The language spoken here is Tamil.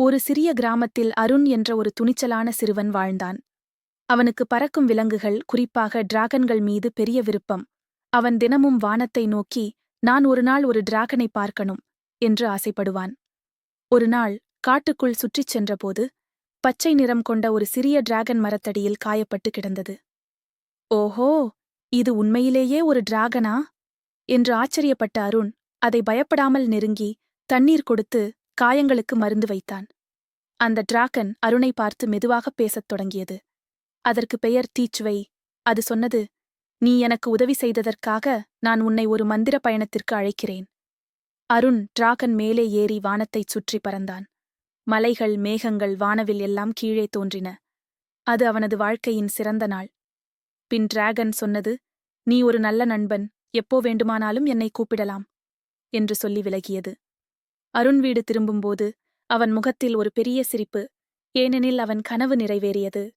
ஒரு சிறிய கிராமத்தில் அருண் என்ற ஒரு துணிச்சலான சிறுவன் வாழ்ந்தான். அவனுக்கு பறக்கும் விலங்குகள் குறிப்பாக டிராகன்கள் மீது பெரிய விருப்பம். அவன் தினமும் வானத்தை நோக்கி நான் ஒரு நாள் ஒரு டிராகனை பார்க்கணும் என்று ஆசைப்படுவான். ஒரு நாள் காட்டுக்குள் சுற்றிச் சென்றபோது பச்சை நிறம் கொண்ட ஒரு சிறிய டிராகன் மரத்தடியில் காயப்பட்டு கிடந்தது. ஓஹோ இது உண்மையிலேயே ஒரு டிராகனா? என்று ஆச்சரியப்பட்ட அருண் அதை பயப்படாமல் நெருங்கி தண்ணீர் கொடுத்து காயங்களுக்கு மருந்து வைத்தான். அந்த டிராகன் அருணை பார்த்து மெதுவாகப் பேசத் தொடங்கியது. அதற்கு பெயர் தீச்சுவை. அது சொன்னது நீ எனக்கு உதவி செய்ததற்காக நான் உன்னை ஒரு மந்திர பயணத்திற்கு அழைக்கிறேன். அருண் டிராகன் மேலே ஏறி வானத்தைச் சுற்றி பறந்தான். மலைகள் மேகங்கள் வானவில் எல்லாம் கீழே தோன்றின. அது அவனது வாழ்க்கையின் சிறந்த நாள். பின் டிராகன் சொன்னது நீ ஒரு நல்ல நண்பன். எப்போ வேண்டுமானாலும் என்னை கூப்பிடலாம் என்று சொல்லி விலகியது. அருண் வீடு திரும்பும்போது அவன் முகத்தில் ஒரு பெரிய சிரிப்பு ஏனெனில் அவன் கனவு நிறைவேறியது.